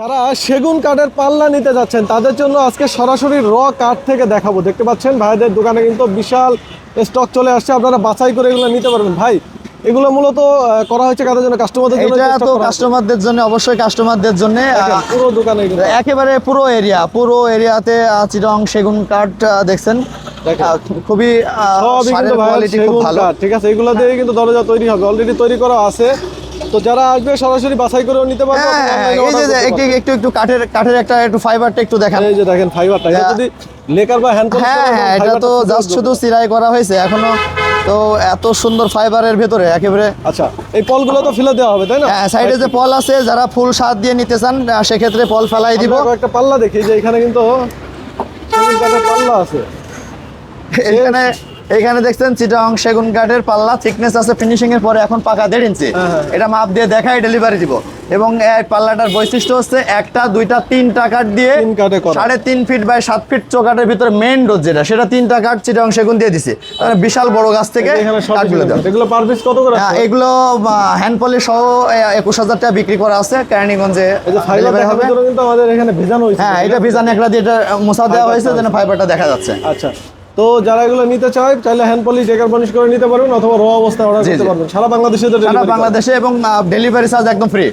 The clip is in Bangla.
যারা সেগুন কাঠের পাল্লা নিতে যাচ্ছেন তাদের জন্য আজকে সরাসরি র কাঠ থেকে দেখাবো। দেখতে পাচ্ছেন ভাইদের দোকানে কিন্তু বিশাল স্টক চলে আসছে। আপনারা বাছাই করে এগুলো নিতে পারবেন। ভাই এগুলো মূলত করা হয়েছে কাদের জন্য? কাস্টমারদের জন্য এটা তো কাস্টমারদের জন্য অবশ্যই কাস্টমারদের জন্য পুরো দোকানে একেবারে পুরো এরিয়া পুরো এরিয়াতে চিরং সেগুন কাঠ দেখছেন। খুবই সবই কিন্তু কোয়ালিটি খুব ভালো। ঠিক আছে? এগুলো দিয়ে কিন্তু দরজা তৈরি হবে। অলরেডি তৈরি করা আছে। তো যারা আসবে সরাসরি বাছাই করেও নিতে পারবে হ্যাঁ, এই যে একটু একটু একটু কাঠের কাঠের একটা একটু ফাইবারটা একটু দেখান। এই যে দেখেন ফাইবারটা এটা হ্যাঁ। যদি লেকার বা হ্যান্ড হ্যাঁ হ্যাঁ এটা তো জাস্ট শুধু সিলাই করা হয়েছে। এখনও তো এত সুন্দর ফাইবারের ভেতরে একেবারে আচ্ছা এই পলগুলো তো ফেলে দেওয়া হবে তাই না? হ্যাঁ সাইডে যে পল আছে যারা ফুল স্বাদ দিয়ে নিতে চান সেক্ষেত্রে পল ফেলাই দিব। একটা পাল্লা দেখি যে এখানে কিন্তু পাল্লা আছে। এখানে এখানে দেখছেন চিটাং সেগুন কাঠের পাল্লা থিকনেস আছে ফিনিশিং এর পরে এখন পাকা দেড় ইঞ্চি। হ্যাঁ, হ্যাঁ। এটা মাপ দিয়ে দেখাই ডেলিভারি দিব। এবং এই পাল্লাটার বৈশিষ্ট্য হচ্ছে একটা দুইটা তিনটা কাঠ দিয়ে তিন কাঠে করা। সাড়ে তিন ফিট বাই সাত ফিট চৌকাঠের ভিতরে মেইন রোড যেটা সেটা তিনটা কাঠ চিটাং সেগুন দিয়ে দিছে। মানে বিশাল বড় গাছ থেকে কাঠগুলো দেওয়া। এগুলো পার পিস কত করে হ্যাঁ, এগুলো হ্যান্ড পলিশ সহ একুশ হাজার টাকা বিক্রি করা আছে কেরানীগঞ্জে হবে। হবে কিন্তু আমাদের এখানে ভেজানো হয়েছে। হ্যাঁ এটা ভিজান একটা দিয়ে এটা মোছা দেওয়া হয়েছে যেন ফাইবারটা দেখা যাচ্ছে। আচ্ছা। তো যারা এগুলো নিতে চায় চাইলে হ্যান্ড পলিশ ডেকার পলিশ করে নিতে পারবেন অথবা র অবস্থায় অর্ডার করতে পারবেন। সারা বাংলাদেশে সারা বাংলাদেশে এবং ডেলিভারি চার্জ একদম ফ্রি